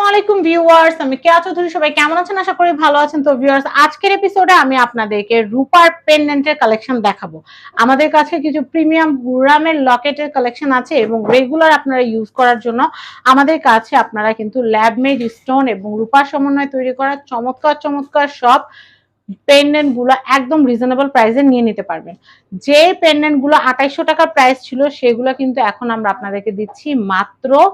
আমাদের কাছে আপনারা ইউজ করার জন্য আমাদের কাছে আপনারা কিন্তু ল্যাব মেড স্টোন এবং রূপার সমন্বয়ে তৈরি করা চমৎকার চমৎকার সব পেন্ডেন্টগুলো একদম রিজনেবল প্রাইসে নিয়ে নিতে পারবেন। যে পেন্ডেন্টগুলো আঠাইশশো টাকার প্রাইস ছিল, সেগুলো কিন্তু এখন আমরা আপনাদেরকে দিচ্ছি মাত্র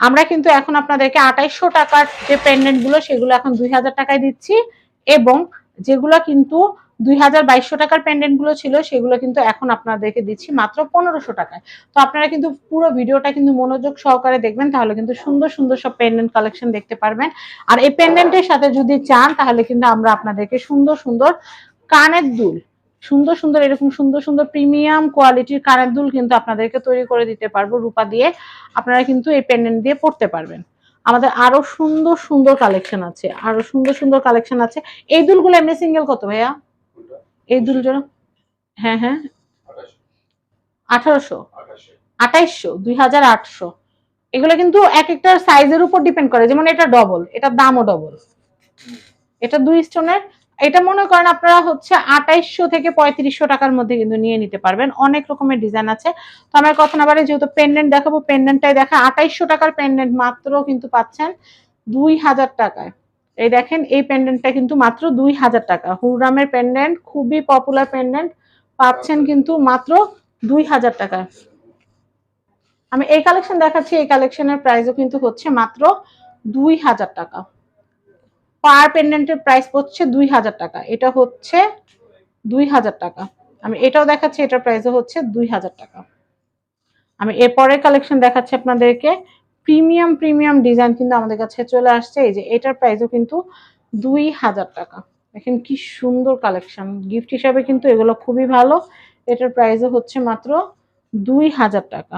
আমরা কিন্তু এখন আপনাদেরকে আঠাইশশো টাকার যে পেন্ডেন্টগুলো, সেগুলো এখন দুই হাজার টাকায় দিচ্ছি এবং যেগুলো কিন্তু দুই হাজার বাইশশো টাকার পেন্ডেন্টগুলো ছিল, সেগুলো কিন্তু এখন আপনাদেরকে দিচ্ছি মাত্র পনেরোশো টাকায়। তো আপনারা কিন্তু পুরো ভিডিওটা কিন্তু মনোযোগ সহকারে দেখবেন, তাহলে কিন্তু সুন্দর সুন্দর সব পেন্ডেন্ট কালেকশন দেখতে পারবেন। আর এই পেন্ডেন্টের সাথে যদি চান, তাহলে কিন্তু আমরা আপনাদেরকে সুন্দর সুন্দর কানের দুল সুন্দর সুন্দর এরকম সুন্দর সুন্দর প্রিমিয়াম কোয়ালিটির কানের দুল কিন্তু আপনাদেরকে তৈরি করে দিতে পারব রূপা দিয়ে। আপনারা কিন্তু এই পেন্ডেন্ট দিয়ে পড়তে পারবেন। আমাদের আরও সুন্দর সুন্দর কালেকশন আছে আরও সুন্দর সুন্দর কালেকশন আছে। এই দুলগুলো এমনি সিঙ্গেল কত ভাইয়া? এই দুল জন্য হ্যাঁ হ্যাঁ। আঠারোশো? আঠাইশশো? দুই হাজার আটশো? এগুলো কিন্তু এক একটা সাইজের উপর ডিপেন্ড করে। যেমন এটা ডবল এটার দামও ডবল এটা দুই স্টোনের এটা মনে করেন আপনারা হচ্ছে আঠাইশশো থেকে পঁয়ত্রিশশো টাকার মধ্যে কিন্তু নিয়ে নিতে পারবেন। অনেক রকমের ডিজাইন আছে। তো আমার কথা না বারে যেহেতু পেন্ডেন্ট দেখাবো পেন্ডেন্টটাই দেখা আঠাইশশো টাকার পেন্ডেন্ট মাত্র কিন্তু পাচ্ছেন দুই হাজার টাকায়। এই দেখেন, এই পেন্ডেন্টটা কিন্তু মাত্র দুই হাজার টাকা। হুররামের পেন্ডেন্ট খুবই পপুলার পেন্ডেন্ট পাচ্ছেন কিন্তু মাত্র দুই হাজার টাকায়। আমি এই কালেকশন দেখাচ্ছি, এই কালেকশনের প্রাইসও কিন্তু হচ্ছে মাত্র দুই হাজার টাকা। পার পেন্ডেন্টের প্রাইস হচ্ছে দুই হাজার টাকা। এটা হচ্ছে দুই হাজার টাকা। আমি এটাও দেখাচ্ছি, এটার প্রাইসও হচ্ছে দুই হাজার টাকা। আমি এরপরের কালেকশন দেখাচ্ছি আপনাদেরকে। প্রিমিয়াম প্রিমিয়াম ডিজাইন কিন্তু আমাদের কাছে চলে আসছে। এই যে এটার প্রাইসও কিন্তু দুই হাজার টাকা। দেখেন কি সুন্দর কালেকশন গিফট হিসাবে কিন্তু এগুলো খুবই ভালো। এটার প্রাইসও হচ্ছে মাত্র দুই হাজার টাকা।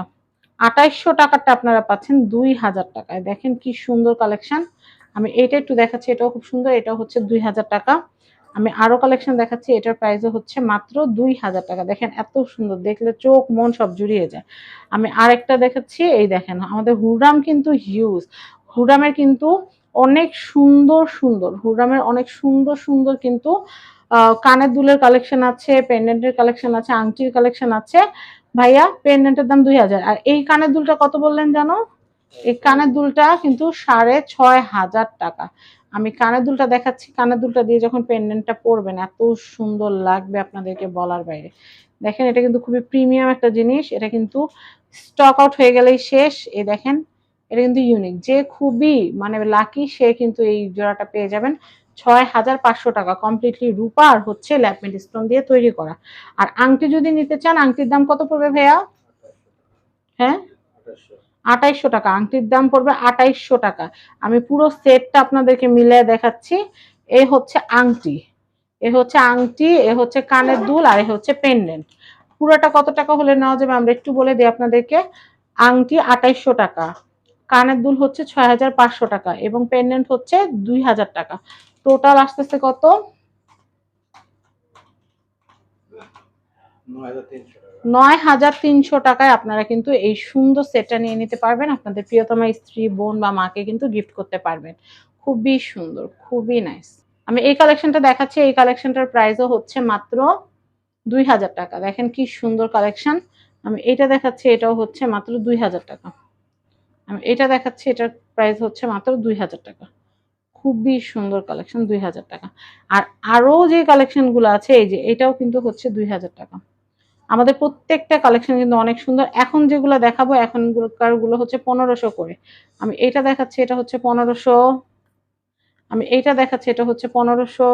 আঠাইশশো টাকারটা আপনারা পাচ্ছেন দুই হাজার টাকায়। দেখেন কি সুন্দর কালেকশন আমি এটা একটু দেখাচ্ছি, এটাও খুব সুন্দর, এটাও হচ্ছে দুই হাজার টাকা। আমি আরও কালেকশন দেখাচ্ছি, এটার প্রাইসও হচ্ছে মাত্র দুই হাজার টাকা। দেখেন এত সুন্দর, দেখলে চোখ মন সব জুড়িয়ে যায়। আমি আরেকটা দেখাচ্ছি, এই দেখেন, আমাদের হুরাম কিন্তু হিউজ হুরামের কিন্তু অনেক সুন্দর সুন্দর, হুরামের অনেক সুন্দর সুন্দর কিন্তু কানের দুলের কালেকশন আছে পেন্ডেন্টের কালেকশন আছে, আংটির কালেকশন আছে। ভাইয়া পেন্ডেন্টের দাম দুই হাজার। আর এই কানের দুলটা কত বললেন জানো? এই কানের দুলটা কিন্তু সাড়ে ছয় হাজার টাকা। আমি কানের দুলটা দেখাচ্ছি, কানের দুলটা দিয়ে যখন পেন্ডেন্টটা পরবেন, এত সুন্দর লাগবে আপনাদেরকে বলার বাইরে। দেখেন, এটা কিন্তু খুবই প্রিমিয়াম একটা জিনিস, এটা কিন্তু স্টক আউট হয়ে গেলেই শেষ। এই দেখেন, এটা কিন্তু ইউনিক যে খুবই মানে লাকি সে কিন্তু এই জোড়াটা পেয়ে যাবেন ছয় হাজার পাঁচশো টাকা। কমপ্লিটলি রূপা আর হচ্ছে ল্যাপমেট স্টোন দিয়ে তৈরি করা। আর আংটি যদি নিতে চান, আংটির দাম কত পড়বে ভাইয়া? হ্যাঁ? আঠাইশশো টাকা। আংটির দাম পড়বে আঠাইশশো টাকা। আমি পুরো সেটটা আপনাদেরকে মিলিয়ে দেখাচ্ছি। এ হচ্ছে আংটি। এ হচ্ছে আংটি, এ হচ্ছে কানের দুল, আর এ হচ্ছে পেন্ডেন্ট পুরোটা কত টাকা হলে নেওয়া যাবে আমরা একটু বলে দিই আপনাদেরকে। আংটি আঠাইশশো টাকা, কানের দুল হচ্ছে ছয় হাজার পাঁচশো টাকা এবং পেন্ডেন্ট হচ্ছে দুই হাজার টাকা। টোটাল আসতেছে কত? নয় হাজার তিনশো টাকায় আপনারা কিন্তু এই সুন্দর সেটটা নিয়ে নিতে পারবেন। আপনাদের প্রিয়তমা স্ত্রী, বোন বা মাকে কিন্তু গিফট করতে পারবেন। খুবই সুন্দর, খুবই নাইস আমি এই কালেকশনটা দেখাচ্ছি। এই কালেকশনটার প্রাইসও হচ্ছে মাত্র দুই হাজার টাকা। দেখেন কি সুন্দর কালেকশন আমি এটা দেখাচ্ছি, এটাও হচ্ছে মাত্র দুই হাজার টাকা। আমি এটা দেখাচ্ছি, এটার প্রাইস হচ্ছে মাত্র দুই হাজার টাকা। খুবই সুন্দর কালেকশন দুই হাজার টাকা। আর আরও যে কালেকশনগুলো আছে, এই যে এটাও কিন্তু হচ্ছে দুই হাজার টাকা। আমাদের প্রত্যেকটা কালেকশন কিন্তু অনেক সুন্দর। এখন যেগুলো দেখাবো এখনকারগুলো হচ্ছে পনেরোশো করে। আমি এটা দেখাচ্ছি, এটা হচ্ছে পনেরোশো। আমি এটা দেখাচ্ছি, এটা হচ্ছে পনেরোশো।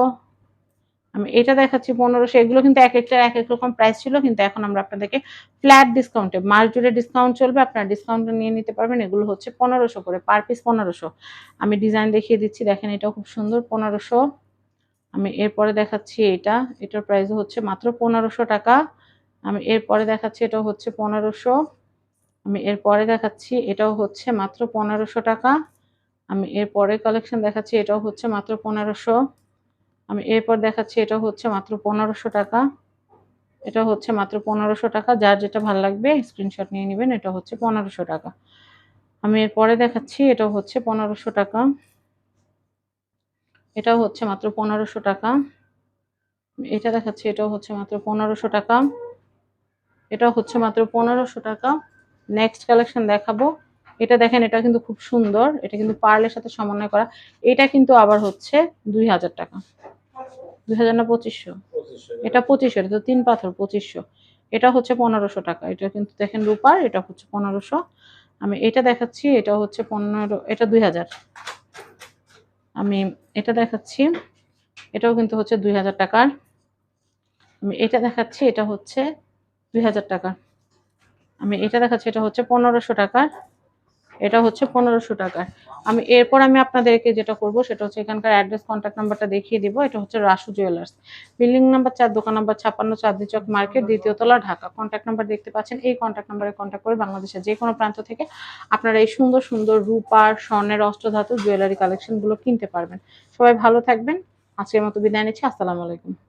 আমি এটা দেখাচ্ছি পনেরোশো। এগুলো কিন্তু এক একটা, এক এক রকম প্রাইস ছিল, কিন্তু এখন আমরা আপনাদেরকে ফ্ল্যাট ডিসকাউন্টে মাস জুড়ে ডিসকাউন্ট চলবে, আপনারা ডিসকাউন্টে নিয়ে নিতে পারবেন। এগুলো হচ্ছে পনেরোশো করে পার পিস পনেরোশো। আমি ডিজাইন দেখিয়ে দিচ্ছি, দেখেন এটাও খুব সুন্দর, পনেরোশো। আমি এরপরে দেখাচ্ছি এটা, এটার প্রাইস হচ্ছে মাত্র পনেরোশো টাকা। আমি এরপরে দেখাচ্ছি, এটাও হচ্ছে পনেরোশো। আমি এরপরে দেখাচ্ছি, এটাও হচ্ছে মাত্র পনেরোশো টাকা। আমি এরপরে কালেকশন দেখাচ্ছি, এটাও হচ্ছে মাত্র পনেরোশো। আমি এরপর দেখাচ্ছি, এটাও হচ্ছে মাত্র পনেরোশো টাকা। এটা হচ্ছে মাত্র পনেরোশো টাকা। যার যেটা ভালো লাগবে স্ক্রিনশট নিয়ে নেবেন, এটা হচ্ছে পনেরোশো টাকা। আমি এরপরে দেখাচ্ছি এটা হচ্ছে পনেরোশো টাকা। এটাও হচ্ছে মাত্র পনেরোশো টাকা। এটা দেখাচ্ছি, এটাও হচ্ছে মাত্র পনেরোশো টাকা। এটাও হচ্ছে মাত্র পনেরোশো টাকা। নেক্সট কালেকশন দেখাবো। এটা দেখেন এটা কিন্তু খুব সুন্দর। এটা কিন্তু পার্লের সাথে সমন্বয় করা। এটা কিন্তু আবার হচ্ছে দুই হাজার টাকা। দুই হাজার না পঁচিশশো। এটা পঁচিশশো এটা তো তিন পাথর পঁচিশশো। এটা হচ্ছে পনেরোশো টাকা। এটা কিন্তু দেখেন রূপার এটা হচ্ছে পনেরোশো। আমি এটা দেখাচ্ছি এটা হচ্ছে পনেরো এটা দুই হাজার। আমি এটা দেখাচ্ছি এটাও কিন্তু হচ্ছে দুই হাজার টাকার। আমি এটা দেখাচ্ছি এটা হচ্ছে দুই হাজার টাকা। আমি এটা দেখাচ্ছি, এটা হচ্ছে পনেরোশো টাকার। এটা হচ্ছে পনেরোশো টাকার। আমি এরপর আমি আপনাদেরকে যেটা করব, সেটা হচ্ছে এখানকার অ্যাড্রেস কন্ট্যাক্ট নাম্বারটা দেখিয়ে দিব। এটা হচ্ছে রাসু জুয়েলার্স বিল্ডিং নাম্বার চার, দোকান নাম্বার ছাপ্পান্ন, চাঁদনি চক মার্কেট, দ্বিতীয় তলা, ঢাকা। কন্ট্যাক্ট নাম্বার দেখতে পাচ্ছেন। এই কন্ট্যাক্ট নাম্বারে কন্ট্যাক্ট করে বাংলাদেশের যে কোনো প্রান্ত থেকে আপনারা এই সুন্দর সুন্দর রূপার স্বর্ণের অষ্টধাতু জুয়েলারি কালেকশনগুলো কিনতে পারবেন। সবাই ভালো থাকবেন। আজকের মতো বিদায় নিচ্ছি। আসসালামু আলাইকুম।